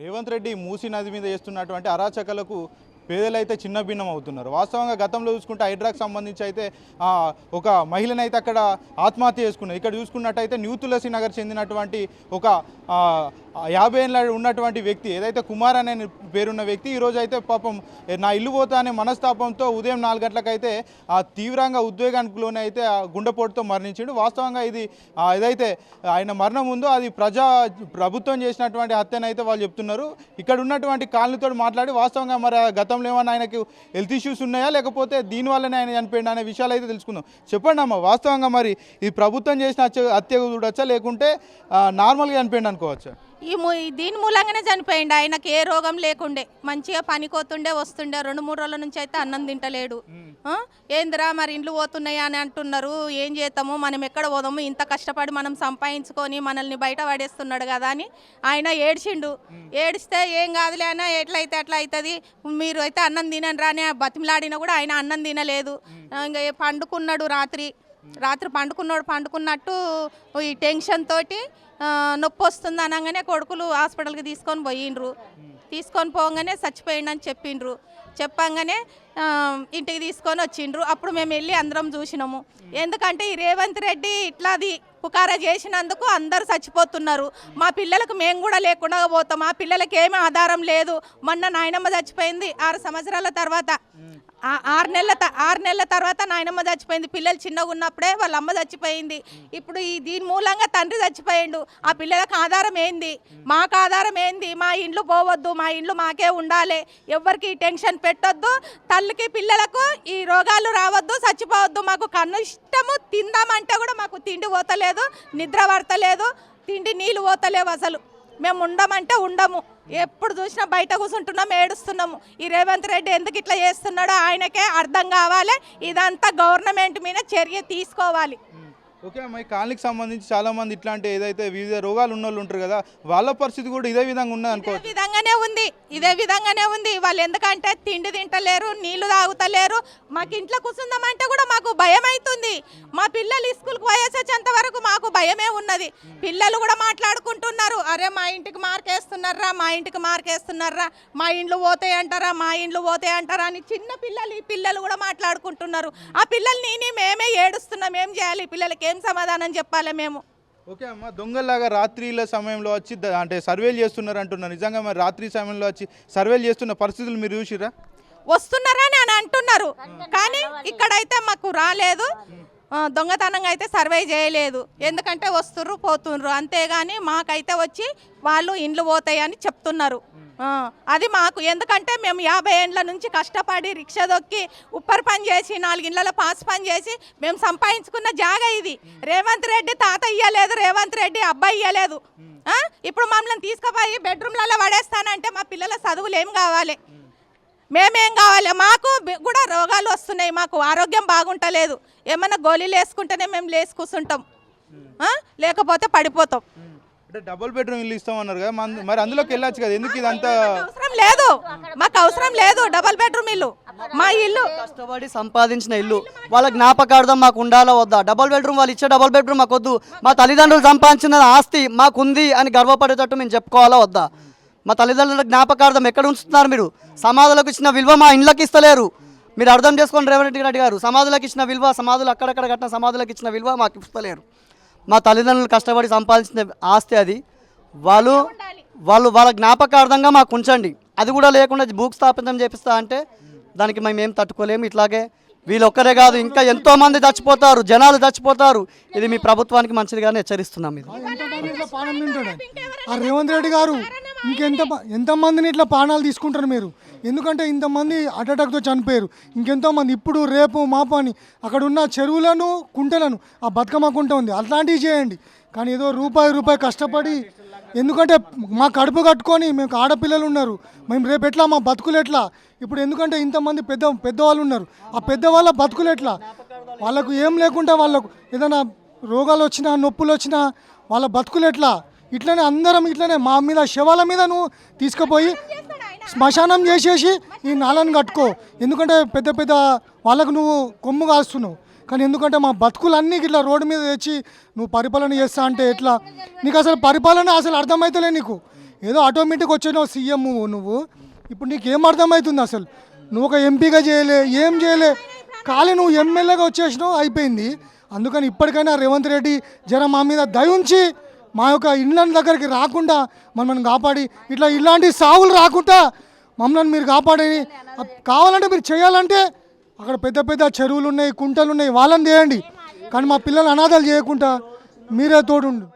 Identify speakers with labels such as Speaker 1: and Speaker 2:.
Speaker 1: రేవంత్ రెడ్డి మూసీ నది మీద చేస్తున్నటువంటి అరాచకలకు పేదలైతే చిన్న భిన్నం అవుతున్నారు. వాస్తవంగా గతంలో చూసుకుంటే హైడ్రాక్ సంబంధించి అయితే ఒక మహిళను అయితే అక్కడ ఆత్మహత్య చేసుకున్నది ఇక్కడ చూసుకున్నట్టయితే న్యూ తులసి నగర్ చెందినటువంటి ఒక యాభై ఏళ్ళ ఉన్నటువంటి వ్యక్తి ఏదైతే కుమార్ అనే పేరున్న వ్యక్తి ఈరోజు అయితే పాపం నా ఇల్లు పోతా అనే మనస్తాపంతో ఉదయం నాలుగు గంటలకైతే ఆ తీవ్రంగా ఉద్వేగానికి లోనే అయితే ఆ గుండెపోటుతో మరణించాడు. వాస్తవంగా ఇది ఏదైతే ఆయన మరణం ఉందో అది ప్రజా ప్రభుత్వం చేసినటువంటి హత్యనైతే వాళ్ళు చెప్తున్నారు. ఇక్కడ ఉన్నటువంటి కాలనీతో మాట్లాడి వాస్తవంగా మరి గతంలో గతంలో ఏమన్నా ఆయనకు హెల్త్ ఇష్యూస్ ఉన్నాయా? లేకపోతే దీనివల్లనే ఆయన చనిపోయిండు అనే విషయాలు అయితే తెలుసుకుందాం. చెప్పండి అమ్మ వాస్తవంగా మరి ఇది ప్రభుత్వం చేసిన హత్య చూడొచ్చా? లేకుంటే నార్మల్గా చనిపోయిండు అనుకోవచ్చా?
Speaker 2: ఈ దీని మూలంగానే చనిపోయిండు. ఆయనకి ఏ రోగం లేకుండే. మంచిగా పనికోతుండే వస్తుండే. రెండు మూడు రోజుల నుంచి అయితే అన్నం తింటలేడు. ఏందిరా మరి ఇండ్లు పోతున్నాయి అని అంటున్నారు. ఏం చేస్తాము? మనం ఎక్కడ పోదాము? ఇంత కష్టపడి మనం సంపాదించుకొని మనల్ని బయట పడేస్తున్నాడు కదా అని ఆయన ఏడ్చిండు. ఏడిస్తే ఏం కాదులే అన్న ఎట్లయితే అట్లా అవుతుంది మీరు అయితే అన్నం తినని రాని బతిమలాడినా కూడా ఆయన అన్నం తినలేదు. ఇంకా పండుకున్నాడు రాత్రి. రాత్రి పండుకున్నాడు పండుకున్నట్టు ఈ టెన్షన్ తోటి నొప్పి వస్తుంది అనగానే కొడుకులు హాస్పిటల్కి తీసుకొని పోయిండ్రు. తీసుకొని పోగానే చచ్చిపోయిండని చెప్పిండ్రు. చెప్పంగానే ఇంటికి తీసుకొని వచ్చిండ్రు. అప్పుడు మేము వెళ్ళి అందరం చూసినాము. ఎందుకంటే ఈ రేవంత్ రెడ్డి ఇట్లాది పుకార చేసినందుకు అందరు చచ్చిపోతున్నారు. మా పిల్లలకు మేము కూడా లేకుండా పోతాం. మా పిల్లలకి ఏమీ ఆధారం లేదు. మొన్న నాయనమ్మ చచ్చిపోయింది ఆరు సంవత్సరాల తర్వాత. ఆరు నెలల త- ఆరు నెలల తర్వాత నాయనమ్మ చచ్చిపోయింది. పిల్లలు చిన్నగా ఉన్నప్పుడే వాళ్ళ అమ్మ చచ్చిపోయింది. ఇప్పుడు ఈ దీని మూలంగా తండ్రి చచ్చిపోయిండు. ఆ పిల్లలకు ఆధారం ఏంది? మాకు ఆధారం ఏంది? మా ఇండ్లు పోవద్దు మా ఇండ్లు మాకే ఉండాలి. ఎవరికి టెన్షన్ పెట్టొద్దు. తల్లికి పిల్లలకు ఈ రోగాలు రావద్దు చచ్చిపోవద్దు. మాకు కన్ను ఇష్టము తిందామంటే కూడా మాకు తిండి పోతలేదు నిద్ర పడతలేదు తిండి నీళ్ళు పోతలేవు అసలు. మేము ఉండమంటే ఉండము. ఎప్పుడు చూసినా బయట కూర్చుంటున్నాం ఏడుస్తున్నాము. ఈ రేవంత్ రెడ్డి ఎందుకు ఇట్లా చేస్తున్నాడో ఆయనకే అర్థం కావాలి. ఇదంతా గవర్నమెంట్ మీద చర్య తీసుకోవాలి.
Speaker 1: ఓకే అమ్మ ఈ కాలనీకి సంబంధించి చాలా మంది ఇట్లాంటి ఏదైతే వివిధ రోగాలు ఉన్న వాళ్ళు ఉంటారు కదా వాళ్ళ పరిస్థితి కూడా ఇదే విధంగా ఉన్నది అనుకోవచ్చు
Speaker 2: విధంగానే ఉంది. ఇదే విధంగానే ఉంది. వాళ్ళు ఎందుకంటే తిండి తింటలేరు నీళ్ళు తాగుతలేరు. మాకు ఇంట్లో కూర్చుందామంటే కూడా మాకు భయం అవుతుంది పిల్లలు స్కూల్కి పోయేసేంత వరకు మాకు భయమే ఉన్నది. పిల్లలు కూడా మాట్లాడుకుంటున్నారు. అరే మా ఇంటికి మార్కేస్తున్నారా మా ఇంటికి మార్కేస్తున్నారా మా ఇండ్లు పోతాయి అంటారా మా ఇండ్లు పోతాయి అంటారా అని చిన్న పిల్లలు ఈ పిల్లలు కూడా మాట్లాడుకుంటున్నారు. ఆ పిల్లల్ని నేనే మేమే ఏడుస్తున్నాం. ఏం చేయాలి? పిల్లలకి ఏం సమాధానం చెప్పాలి మేము?
Speaker 1: ఓకే అమ్మ దొంగల్లాగా రాత్రిల సమయంలో వచ్చి అంటే సర్వేలు చేస్తున్నారు అంటున్నారు నిజంగా మరి రాత్రి సమయంలో వచ్చి సర్వేలు చేస్తున్న పరిస్థితులు మీరు చూసిరా
Speaker 2: వస్తున్నారని అని అంటున్నారు. కానీ ఇక్కడైతే మాకు రాలేదు. దొంగతనంగా అయితే సర్వే చేయలేదు. ఎందుకంటే వస్తుర్రు పోతుండ్రు అంతేగాని మాకైతే వచ్చి వాళ్ళు ఇండ్లు పోతాయని చెప్తున్నారు. అది మాకు ఎందుకంటే మేము యాభై ఏండ్ల నుంచి కష్టపడి రిక్షా దొక్కి ఉప్పర్ పని చేసి నాలుగిండ్లలో పాస్ పని చేసి మేము సంపాదించుకున్న జాగా ఇది. రేవంత్ రెడ్డి తాత ఇయ్యలేదు రేవంత్ రెడ్డి అబ్బాయి ఇయ్యలేదు. ఇప్పుడు మమ్మల్ని తీసుకుపోయి బెడ్రూమ్లలో పడేస్తానంటే మా పిల్లల చదువులు ఏం కావాలి? మేమేం కావాలి? మాకు కూడా రోగాలు వస్తున్నాయి. మాకు ఆరోగ్యం బాగుంటలేదు. ఏమన్నా గోళీలు వేసుకుంటేనే మేము లేచి కూర్చుంటాం. ఆ? లేకపోతే పడిపోతాం.
Speaker 1: అంటే డబుల్ బెడ్రూమ్ ఇల్లు ఇస్తామన్నారు కదా మరి అందులోకి వెళ్ళొచ్చు కదా. ఎందుకు ఇదంతా?
Speaker 2: అవసరం లేదు. మాకు అవసరం లేదు. డబల్ బెడ్రూమ్ ఇల్లు. మా ఇల్లు
Speaker 3: కష్టపడి సంపాదించిన ఇల్లు. వాళ్ళ జ్ఞాపకార్థం మాకు ఉండాలా వద్దా? డబుల్ బెడ్రూమ్ వాళ్ళు ఇచ్చే డబుల్ బెడ్రూమ్ మాకు వద్దు మా తల్లిదండ్రులు సంపాదించిన ఆస్తి మాకుంది అని గర్వపడేటట్టు మేము చెప్పుకోవాలా వద్దా? మా తల్లిదండ్రుల జ్ఞాపకార్థం ఎక్కడ ఉంచుతున్నారు మీరు? సమాధులకు ఇచ్చిన విలువ మా ఇండ్లకి ఇస్తలేరు. మీరు అర్థం చేసుకోండి రేవంత్ రెడ్డి గారు సమాధులకు ఇచ్చిన విలువ సమాధులు అక్కడక్కడ కట్టిన సమాధులకు ఇచ్చిన విలువ మాకు ఇస్తలేరు. మా తల్లిదండ్రులు కష్టపడి సంపాదించిన ఆస్తి అది. వాళ్ళు వాళ్ళు వాళ్ళ జ్ఞాపకార్థంగా మాకు ఉంచండి. అది కూడా లేకుండా భూస్థాపితం చేపిస్తా అంటే దానికి మేము ఏం తట్టుకోలేము. ఇట్లాగే వీళ్ళొక్కరే కాదు ఇంకా ఎంతో మంది చచ్చిపోతారు జనాలు చచ్చిపోతారు. ఇది మీ ప్రభుత్వానికి మంచిదిగానే హెచ్చరిస్తున్నాం ఇది.
Speaker 4: ఆ రేవంత్ రెడ్డి గారు ఇంకెంత ఎంతమందిని ఇట్లా ప్రాణాలు తీసుకుంటారు మీరు? ఎందుకంటే ఇంతమంది అటాటాక్తో చనిపోయారు. ఇంకెంతోమంది ఇప్పుడు రేపు మాపు అని అక్కడ ఉన్న చెరువులను కుంటలను ఆ బతుకమ్మ కుంట ఉంది. అట్లాంటివి చేయండి. కానీ ఏదో రూపాయి రూపాయి కష్టపడి ఎందుకంటే మా కడుపు కట్టుకొని మేము ఆడపిల్లలు ఉన్నారు. మేము రేపు ఎట్లా మా బతుకులు ఎట్లా? ఇప్పుడు ఎందుకంటే ఇంతమంది పెద్ద పెద్దవాళ్ళు ఉన్నారు. ఆ పెద్దవాళ్ళ బతుకులు ఎట్లా? వాళ్ళకు ఏం లేకుండా వాళ్ళకు ఏదైనా రోగాలు వచ్చినా నొప్పులు వచ్చినా వాళ్ళ బతుకులు ఎట్లా? ఇట్లనే అందరం ఇట్లనే మా మీద శవాల మీద నువ్వు తీసుకుపోయి శ్మశానం చేసేసి ఈ నాలను కట్టుకో. ఎందుకంటే పెద్ద పెద్ద వాళ్ళకు నువ్వు కొమ్ము కాస్తున్నావు. కానీ ఎందుకంటే మా బతుకులన్నీ ఇట్లా రోడ్డు మీద తెచ్చి నువ్వు పరిపాలన చేస్తా అంటే ఎట్లా? నీకు అసలు పరిపాలన అసలు అర్థమవుతలే నీకు. ఏదో ఆటోమేటిక్ వచ్చినావు సీఎం నువ్వు. ఇప్పుడు నీకు ఏం అర్థమవుతుంది అసలు? నువ్వు ఒక ఎంపీగా చేయలే ఏం చేయలే. ఖాళీ నువ్వు ఎమ్మెల్యేగా వచ్చేసినావు అయిపోయింది. అందుకని ఇప్పటికైనా రేవంత్ రెడ్డి జర మా మీద దయ ఉంచి మా యొక్క ఇండ్ల దగ్గరికి రాకుండా మమ్మల్ని కాపాడి ఇట్లా ఇలాంటి సావులు రాకుండా మమ్మల్ని మీరు కాపాడని కావాలంటే మీరు చేయాలంటే అక్కడ పెద్ద పెద్ద చెరువులు ఉన్నాయి కుంటలు ఉన్నాయి వాళ్ళని చేయండి. కానీ మా పిల్లలు అనాథాలు చేయకుండా మీరే తోడుండు.